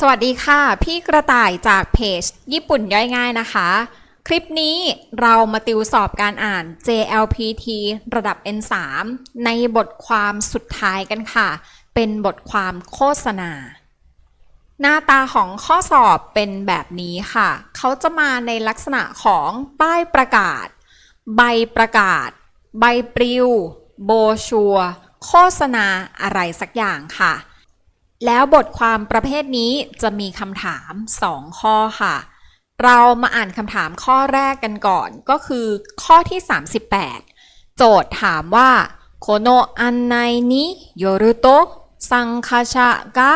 สวัสดีค่ะ พี่กระต่ายจากเพจ ญี่ปุ่นย่อยง่ายนะคะ คลิปนี้เรามาติวสอบการอ่าน JLPT ระดับ N3 ในบทความสุดท้ายกันค่ะ เป็นบทความโฆษณา หน้าตาของข้อสอบเป็นแบบนี้ค่ะ เขาจะมาในลักษณะของป้ายประกาศ ใบประกาศ ใบปลิว โบชัว โฆษณาอะไรสักอย่างค่ะ แล้วบทความประเภทนี้จะมีคำถาม 2 ข้อค่ะ เรามาอ่านคำถามข้อแรกกันก่อนก็คือข้อที่ 38 โจทย์ถามว่าโคโนอันไนนิโยรุโตะซังคาชะกะ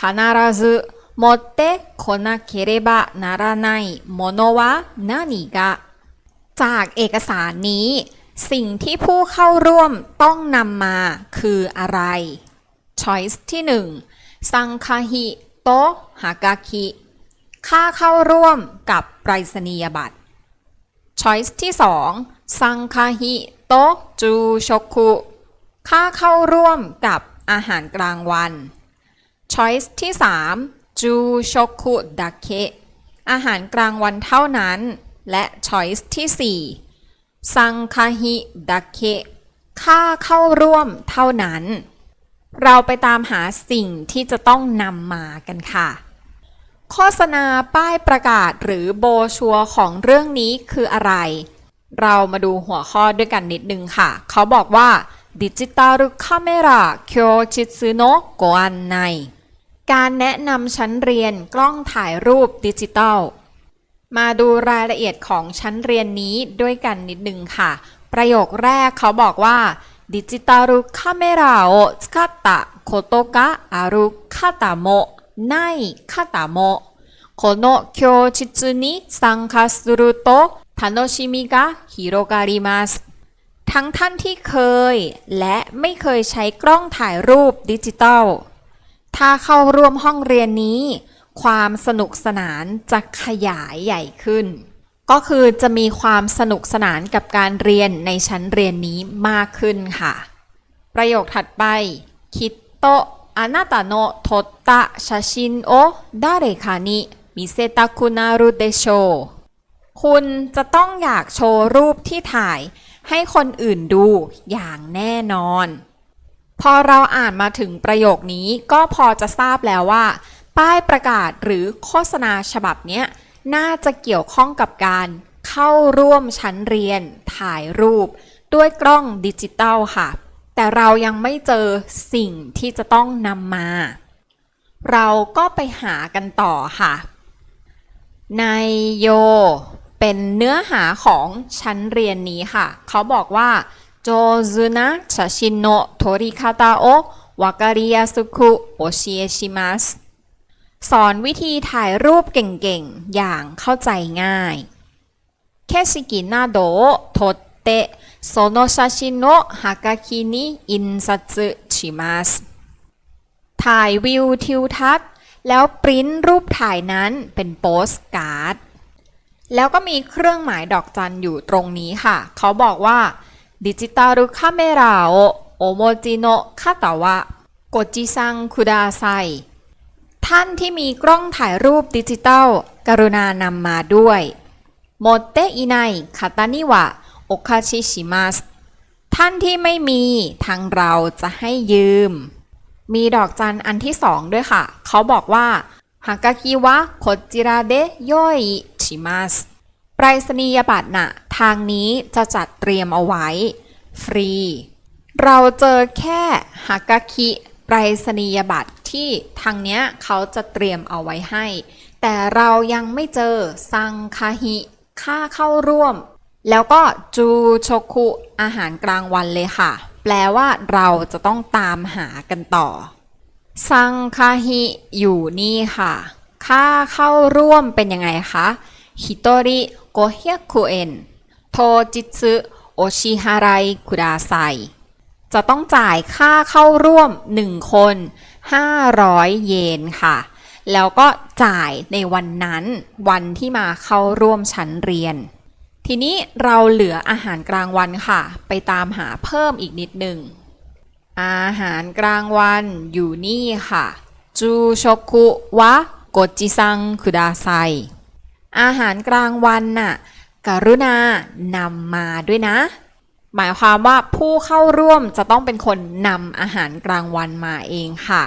คานาราซึโมเตะโคนาเคเรบะนาราไนโมโนวะนานิกะจากเอกสารนี้ สิ่งที่ผู้เข้าร่วมต้องนำมาคืออะไร Choice ที่ 1 ซังคาฮิโตะฮากาคิค่าเข้าร่วมกับไปรษณียบัตร Choice ที่2ซังคาฮิโตจูชกคุค่าเข้าร่วมกับอาหารกลางวัน Choice ที่ 3 จูชกคุดะเคอาหารกลางวันเท่านั้น และ Choice ที่4ซังคาฮิดะเคค่าเข้าร่วมเท่านั้น เราไปตามหาสิ่งที่จะต้องนำมากันค่ะ โฆษณาป้ายประกาศหรือโบชัวของเรื่องนี้คืออะไร เรามาดูหัวข้อด้วยกันนิดนึงค่ะ เขาบอกว่าดิจิตาลคาเมราเคียวจิตซึโนะโกอันไนการแนะนำชั้นเรียนกล้องถ่ายรูปดิจิตอล มาดูรายละเอียดของชั้นเรียนนี้ด้วยกันนิดนึงค่ะ ประโยคแรกเขาบอกว่า ดิจิตาลคาเมราโอสกัตตะโคโตกะอารุคาตาโมไนคาตาโมこの教室に参加すると楽しみが広がりますทั้งท่านที่เคย และไม่เคยใช้กล้องถ่ายรูปดิจิตอล ถ้าเข้าร่วมห้องเรียนนี้ ความสนุกสนานจะขยายใหญ่ขึ้น ก็คือจะมีความสนุกสนานกับการเรียนในชั้นเรียนนี้มากขึ้นค่ะ ประโยคถัดไปคิดโตะอานาตาโนะโทตตะชาชินโอดาเรคานิมิเซตาคุนารุเดโชคุณจะต้องอยากโชว์รูปที่ถ่ายให้คนอื่นดูอย่างแน่นอน พอเราอ่านมาถึงประโยคนี้ก็พอจะทราบแล้วว่า ป้ายประกาศหรือโฆษณาฉบับเนี้ย น่าจะเกี่ยวข้องกับการเข้าร่วมชั้นเรียนถ่ายรูป ด้วยกล้องดิจิตอลค่ะ แต่เรายังไม่เจอสิ่งที่จะต้องนำมา เราก็ไปหากันต่อค่ะ ในโย เป็นเนื้อหาของชั้นเรียนนี้ค่ะ เขาบอกว่าโจซุนะชาชินโนโทริคาตาโอวากาเริยสุคุโอชิเอชิมัส สอนวิธีถ่ายรูปเก่งๆ อย่างเข้าใจง่ายเคชิกินาโดโทเตะโซโนชาชิโนะฮากาคินิอินซัตสึชิมัสถ่ายวิวทิวทัศน์ แล้วปริ้นรูปถ่ายนั้นเป็นโปสการ์ด แล้วก็มีเครื่องหมายดอกจันอยู่ตรงนี้ค่ะ เขาบอกว่าดิจิตาลคาเมราโอโอโมจิโนคาตาวะโกจิซังคุดาไซ ท่านที่มีกล้องถ่ายรูปดิจิตอลกรุณานำมาด้วยโมเตอิไนคาตานิวะโอคาชิชิมัสท่านที่ไม่มีทางเราจะให้ยืม มีดอกจันอันที่สองด้วยค่ะ เขาบอกว่าฮากาคิวะโคจิราเดะโยอิชิมัสไปรษณียบัตรน่ะ ทางนี้จะจัดเตรียมเอาไว้ ฟรี เราเจอแค่ฮากาคิไปรษณียบัตร ที่ทางเนี้ยเขาจะเตรียมเอาไว้ให้ แต่เรายังไม่เจอซังคาฮิค่าเข้าร่วม แล้วก็จูโชคุอาหารกลางวันเลยค่ะ แปลว่าเราจะต้องตามหากันต่อซังคาฮิอยู่นี่ค่ะ ค่าเข้าร่วมเป็นยังไงคะฮิโตริโกเฮียคุเอ็นโทจิตสึโอชิฮารายคุดาไซ จะต้องจ่ายค่าเข้าร่วม 1 คน 500 เยนค่ะ แล้วก็จ่ายในวันนั้นวันที่มาเข้าร่วมชั้นเรียน ทีนี้เราเหลืออาหารกลางวันค่ะ ไปตามหาเพิ่มอีกนิดหนึ่ง อาหารกลางวันอยู่นี่ค่ะ จูชคุวะโกจิซังคุดาไซ อาหารกลางวันน่ะกรุณานำมาด้วยนะ หมายความว่าผู้เข้าร่วมจะต้องเป็นคนนำอาหารกลางวันมาเองค่ะ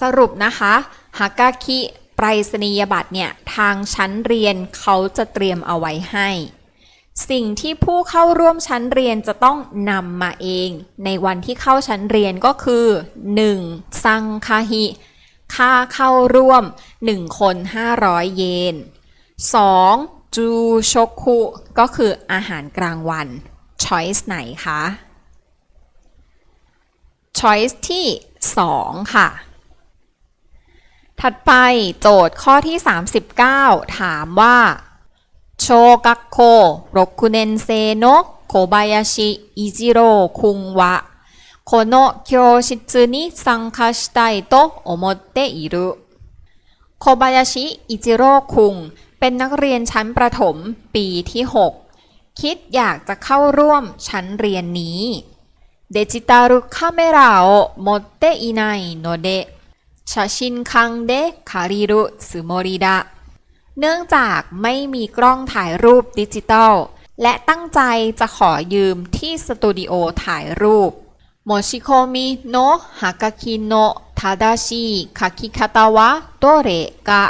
สรุปนะคะฮากาคิไปรษณียบัตรเนี่ยทางชั้นเรียนเขาจะเตรียมเอาไว้ให้ สิ่งที่ผู้เข้าร่วมชั้นเรียนจะต้องนำมาเอง ในวันที่เข้าชั้นเรียนก็คือ 1. ซังคาฮิค่าเข้าร่วม 1 คน 500 เยน 2. จูโชคุก็คืออาหารกลางวัน ช้อยส์ไหนคะช้อยส์ที่ 2 ค่ะ ถัดไปโจทย์ข้อที่ 39 ถามว่าโชกักโครกุเนนเซโนโคบายาชิอิจิโร่คุงวะโคโนโคชิตสึนิซังคาชิไตโตโอโมเตอิรุโคบายาชิอิจิโร่คุงเป็นนักเรียนชั้นประถมปีที่ 6 คิดอยากจะเข้าร่วมชั้นเรียนนี้เดจิตารุคาเมราโอโมเตอิไนโนเด写真館で借りるつもりだเนื่องจากไม่มีกล้องถ่ายรูปดิจิตอลและตั้งใจจะขอยืมที่สตูดิโอถ่ายรูปโมชิโคมิโนะฮากาคิโนะทาดาชิคาคิคาตาวะโตเรกะ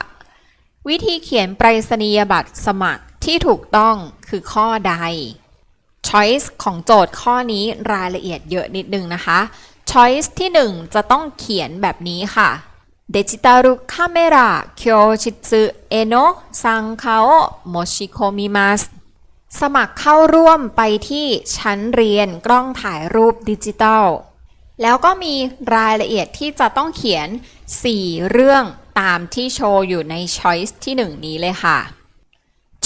วิธีเขียนไปรษณียบัตรสมัคร ที่ถูกต้องคือข้อใด Choice ของโจทย์ข้อนี้รายละเอียดเยอะนิดนึงนะคะ Choice ที่ 1 จะต้องเขียนแบบนี้ค่ะเดจิตารุคาเมระเคียวชิตสึเอโนซังคาโอโมชิโคมิมัสสมัครเข้าร่วมไปที่ชั้นเรียนกล้องถ่ายรูปดิจิตอลแล้วก็มีรายละเอียดที่จะต้องเขียน 4 เรื่องตามที่โชว์อยู่ใน Choice ที่ 1 นี้เลยค่ะ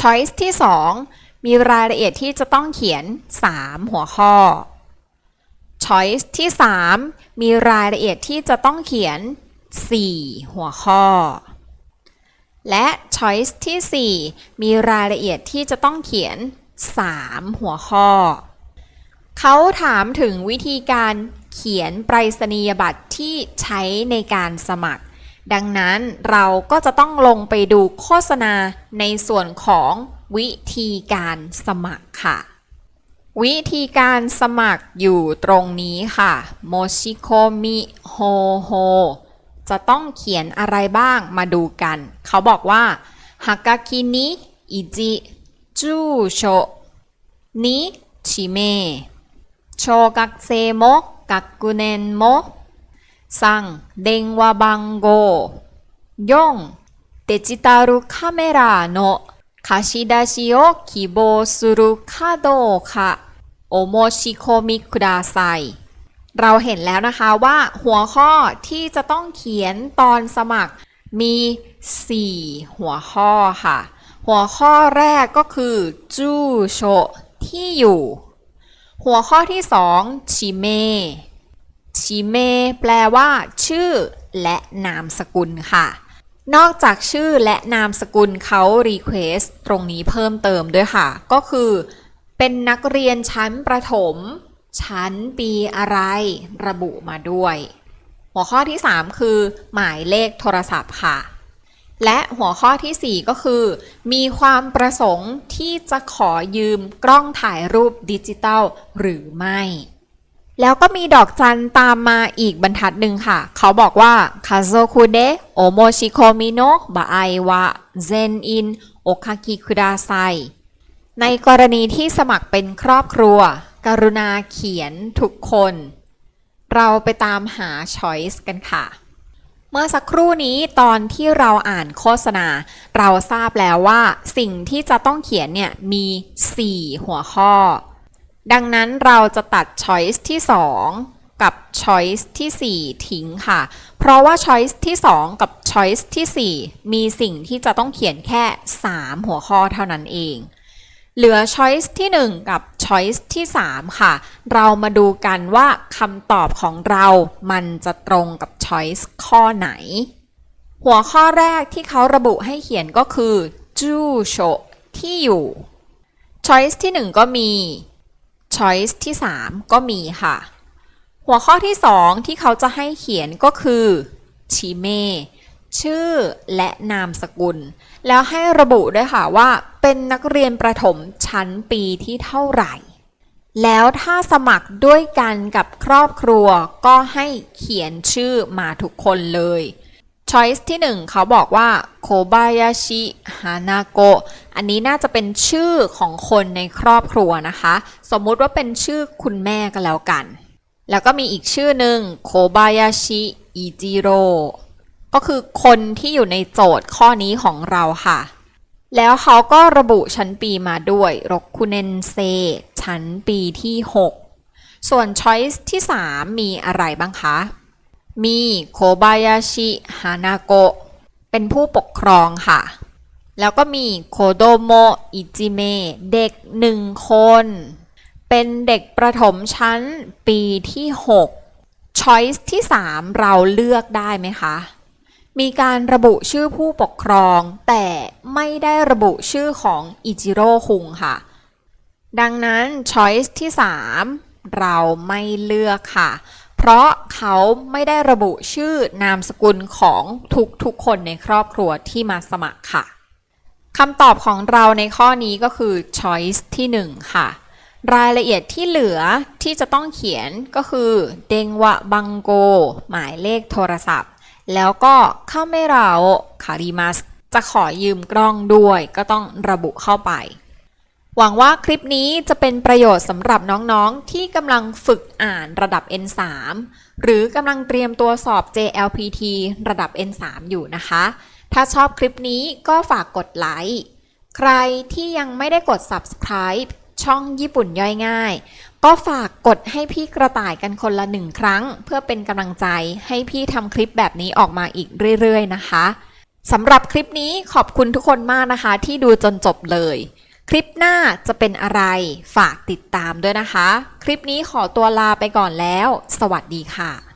Choice ที่ 2 มีรายละเอียดที่จะต้องเขียน 3 หัวข้อ Choice ที่ 3 มีรายละเอียดที่จะต้องเขียน 4 หัวข้อ และ Choice ที่ 4 มีรายละเอียดที่จะต้องเขียน 3 หัวข้อ เขาถามถึงวิธีการเขียนไปรษณียบัตรที่ใช้ในการสมัคร ดังนั้นเราก็จะต้องลงไปดูโฆษณาในส่วนของวิธีการสมัครค่ะ วิธีการสมัครอยู่ตรงนี้ค่ะโมชิโคมิโฮโฮจะต้องเขียนอะไรบ้างมาดูกัน เขาบอกว่าฮากาคินิอิจิจูโชนิชิเมโชกักเซโมกักกุเนนโม ซังเดงวาบังโกยงデジタルカメラの貸し出しを希望するかどうかお申し込みください เราเห็นแล้วนะคะว่าหัวข้อที่จะต้องเขียนตอนสมัครมี 4 หัวข้อค่ะ หัวข้อแรกก็คือจูโชที่อยู่ หัวข้อที่ 2 ชิเม ชิเมแปลว่า ชื่อ และนามสกุลค่ะ นอกจากชื่อและนามสกุลเขารีเควสตรงนี้เพิ่มเติมด้วยค่ะ ก็คือ เป็นนักเรียนชั้นประถม ชั้นปีอะไร ระบุมาด้วย หัวข้อที่ 3 คือ หมายเลขโทรศัพท์ค่ะและหัวข้อทีสี่4 ก็คือ มีความประสงค์ที่จะขอยืมกล้องถ่ายรูปดิจิตอลหรือไม่ แล้วก็มีดอกจันตามมาอีกบรรทัดหนึ่งค่ะ เขาบอกว่าคาโซคุเดโอโมชิโคมิโนะบะไอวะเซนอินโอคากิคุดาไซในกรณีที่สมัครเป็นครอบครัว กรุณาเขียนทุกคน เราไปตามหา choice กันค่ะ เมื่อสักครู่นี้ตอนที่เราอ่านโฆษณา เราทราบแล้วว่า สิ่งที่จะต้องเขียนเนี่ยมี 4 หัวข้อ ดังนั้นเราจะตัด choice ที่ 2 กับ choice ที่ 4 ทิ้งค่ะ เพราะว่า choice ที่ 2 กับ choice ที่ 4 มีสิ่งที่จะต้องเขียนแค่ 3 หัวข้อเท่านั้นเอง เหลือ choice ที่ 1 กับ choice ที่ 3 ค่ะ เรามาดูกันว่าคำตอบของเรามันจะตรงกับ choice ข้อไหน หัวข้อแรกที่เขาระบุให้เขียนก็คือจูโชที่อยู่ choice ที่ 1 ก็มี choice ที่ 3 ก็มีค่ะ หัวข้อที่ 2 ที่เขาจะให้เขียนก็คือชิเมชื่อและนามสกุล แล้วให้ระบุด้วยค่ะว่าเป็นนักเรียนประถมชั้นปีที่เท่าไหร่ แล้วถ้าสมัครด้วยกันกับครอบครัวก็ให้เขียนชื่อมาทุกคนเลย Choice ที่ 1 เขาบอกว่าโคบายาชิฮานาโกะอันนี้น่าจะเป็นชื่อของคนในครอบครัวนะคะ สมมุติว่าเป็นชื่อคุณแม่ก็แล้วกัน แล้วก็มีอีกชื่อหนึ่งโคบายาชิอิจิโร่ก็คือคนที่อยู่ในโจทย์ข้อนี้ของเราค่ะ แล้วเขาก็ระบุชั้นปีมาด้วยรกคุเนนเซชั้นปีที่ 6 ส่วน Choice ที่ 3 มีอะไรบ้างคะ มีโคบายาชิฮานาโกะเป็นผู้ปกครองค่ะ แล้วก็มีโคโดโมอิจิเมเด็กหนึ่งคน เป็นเด็กประถมชั้นปีที่ 6 Choice ที่ 3 เราเลือกได้ไหมคะ มีการระบุชื่อผู้ปกครอง แต่ไม่ได้ระบุชื่อของอิจิโร่คุงค่ะ ดังนั้น Choice ที่ 3 เราไม่เลือกค่ะ เพราะเขาไม่ได้ระบุชื่อนามสกุลของทุกๆคนในครอบครัวที่มาสมัครค่ะคำตอบของเราในข้อนี้ก็คือ choice ที่ 1 ค่ะ รายละเอียดที่เหลือที่จะต้องเขียนก็คือเดงวะบังโก หมายเลขโทรศัพท์ แล้วก็เข้าไม่เราคาริมัสจะขอยืมกล้องด้วยก็ต้องระบุเข้าไป หวังว่าคลิปนี้จะเป็นประโยชน์สำหรับน้องๆ ที่กำลังฝึกอ่านระดับ N3 หรือกำลังเตรียมตัวสอบ JLPT ระดับ N3 อยู่นะคะ ถ้าชอบคลิปนี้ก็ฝากกดไลค์ ใครที่ยังไม่ได้กด subscribe ช่องญี่ปุ่นย่อยง่าย ก็ฝากกดให้พี่กระต่ายกันคนละหนึ่งครั้ง เพื่อเป็นกำลังใจให้พี่ทำคลิปแบบนี้ออกมาอีกเรื่อยๆ นะคะสำหรับคลิปนี้ขอบคุณทุกคนมากนะคะ ที่ดูจนจบเลย คลิปหน้าจะเป็นอะไรฝากติดตามด้วยนะคะ คลิปนี้ขอตัวลาไปก่อนแล้ว สวัสดีค่ะ